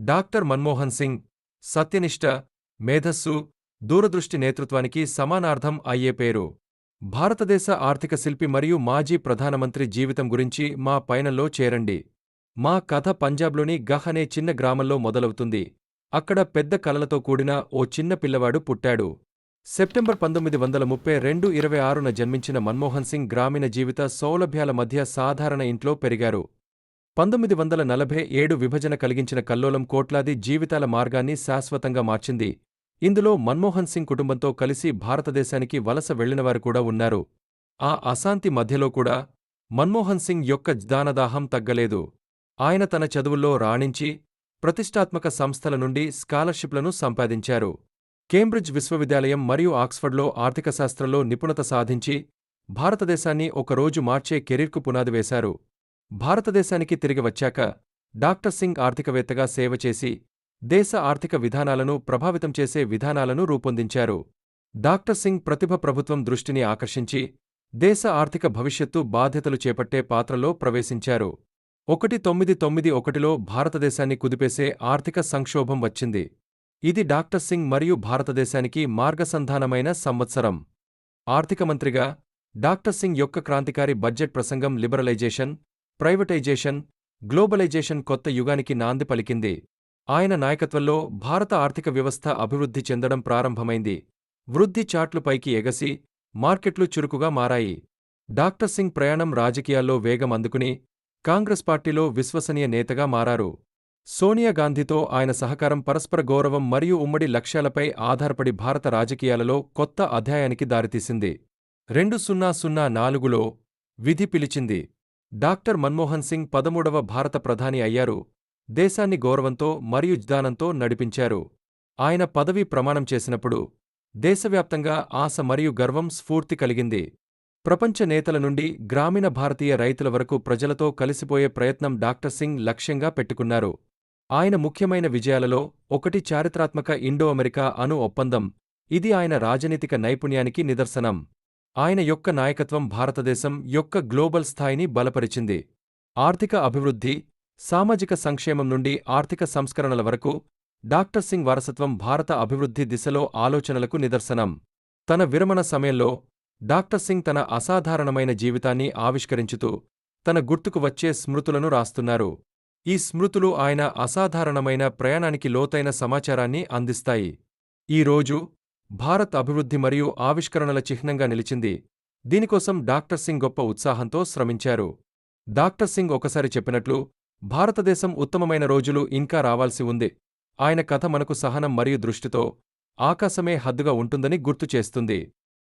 Doctor Manmohan Singh సత్యనిష్ట మేధస్సు దూరదృష్టి నేతృత్వానికి సమానార్థం అయ్యే పేరు. భారతదేశ ఆర్థిక శిల్పి మరియు మాజీ ప్రధానమంత్రి జీవితం గురించి మా పయనంలో చేరండి. మా కథ పంజాబ్లోని గహ్ అనే చిన్న గ్రామంలో మొదలవుతుంది. అక్కడ పెద్ద కలలతో కూడిన ఓ చిన్న పిల్లవాడు పుట్టాడు. సెప్టెంబర్ పంతొమ్మిది వందల ముప్పై రెండు ఇరవై ఆరున జన్మించిన మన్మోహన్ సింగ్ గ్రామీణ జీవిత సౌలభ్యాల మధ్య సాధారణ ఇంట్లో పెరిగారు. పంతొమ్మిది వందల నలభై ఏడు విభజన కలిగించిన కల్లోలం కోట్లాది జీవితాల మార్గాన్ని శాశ్వతంగా మార్చింది. ఇందులో మన్మోహన్ సింగ్ కుటుంబంతో కలిసి భారతదేశానికి వలస వెళ్ళినవారు కూడా ఉన్నారు. ఆ అశాంతి మధ్యలో కూడా మన్మోహన్ సింగ్ యొక్క జ్ఞానదాహం తగ్గలేదు. ఆయన తన చదువుల్లో రాణించి ప్రతిష్టాత్మక సంస్థల నుండి స్కాలర్షిప్లను సంపాదించారు. కేంబ్రిడ్జ్ విశ్వవిద్యాలయం మరియు ఆక్స్ఫర్డ్లో ఆర్థికశాస్త్రంలో నిపుణత సాధించి భారతదేశాన్ని ఒకరోజు మార్చే కెరీర్కు పునాది వేశారు. భారతదేశానికి తిరిగి వచ్చాక డాక్టర్ సింగ్ ఆర్థికవేత్తగా సేవ చేసి దేశ ఆర్థిక విధానాలను ప్రభావితం చేసే విధానాలను రూపొందించారు. డాక్టర్ సింగ్ ప్రతిభ ప్రభుత్వం దృష్టిని ఆకర్షించి దేశ ఆర్థిక భవిష్యత్తు బాధ్యతలు చేపట్టే పాత్రలో ప్రవేశించారు. ఒకటి తొమ్మిది తొమ్మిది ఒకటిలో భారతదేశాన్ని కుదిపేసే ఆర్థిక సంక్షోభం వచ్చింది. ఇది డాక్టర్ సింగ్ మరియు భారతదేశానికి మార్గసంధానమైన సంవత్సరం. ఆర్థిక మంత్రిగా డాక్టర్ సింగ్ యొక్క క్రాంతికారి బడ్జెట్ ప్రసంగం లిబరలైజేషన్ ప్రైవేటైజేషన్ గ్లోబలైజేషన్ కొత్త యుగానికి నాంది పలికింది. ఆయన నాయకత్వంలో భారత ఆర్థిక వ్యవస్థ అభివృద్ధి చెందడం ప్రారంభమైంది. వృద్ధి చాట్లు పైకి ఎగసి మార్కెట్లు చురుకుగా మారాయి. డాక్టర్ సింగ్ ప్రయాణం రాజకీయాల్లో వేగం అందుకుని కాంగ్రెస్ పార్టీలో విశ్వసనీయ నేతగా మారారు. సోనియా గాంధీతో ఆయన సహకారం పరస్పర గౌరవం మరియు ఉమ్మడి లక్ష్యాలపై ఆధారపడి భారత రాజకీయాలలో కొత్త అధ్యాయానికి దారితీసింది. రెండు సున్నా సున్నా నాలుగులో విధి పిలిచింది. డాక్టర్ మన్మోహన్ సింగ్ పదమూడవ భారత ప్రధాని అయ్యారు. దేశాన్ని గౌరవంతో మరియు జ్ఞానంతో నడిపించారు. ఆయన పదవీ ప్రమాణం చేసినప్పుడు దేశవ్యాప్తంగా ఆశ మరియు గర్వం స్ఫూర్తి కలిగింది. ప్రపంచ నేతల నుండి గ్రామీణ భారతీయ రైతుల వరకు ప్రజలతో కలిసిపోయే ప్రయత్నం డాక్టర్ సింగ్ లక్ష్యంగా పెట్టుకున్నారు. ఆయన ముఖ్యమైన విజయాలలో ఒకటి చారిత్రాత్మక ఇండో అమెరికా అణు ఒప్పందం. ఇది ఆయన రాజనీతిక నైపుణ్యానికి నిదర్శనం. ఆయన యొక్క నాయకత్వం భారతదేశం యొక్క గ్లోబల్ స్థాయిని బలపరిచింది. ఆర్థిక అభివృద్ధి సామాజిక సంక్షేమం నుండి ఆర్థిక సంస్కరణల వరకు డాక్టర్ సింగ్ వారసత్వం భారత అభివృద్ధి దిశలో ఆలోచనలకు నిదర్శనం. తన విరమణ సమయంలో డాక్టర్ సింగ్ తన అసాధారణమైన జీవితాన్ని ఆవిష్కరించుతూ తన గుర్తుకు వచ్చే స్మృతులను రాస్తున్నారు. ఈ స్మృతులు ఆయన అసాధారణమైన ప్రయాణానికి లోతైన సమాచారాన్ని అందిస్తాయి. ఈ రోజు భారత్ అభివృద్ధి మరియు ఆవిష్కరణల చిహ్నంగా నిలిచింది. దీనికోసం డాక్టర్ సింగ్ గొప్ప ఉత్సాహంతో శ్రమించారు. డాక్టర్ సింగ్ ఒకసారి చెప్పినట్లు భారతదేశం ఉత్తమమైన రోజులు ఇంకా రావాల్సి ఉంది. ఆయన కథ మనకు సహనం మరియు దృష్టితో ఆకాశమే హద్దుగా ఉంటుందని గుర్తు చేస్తుంది.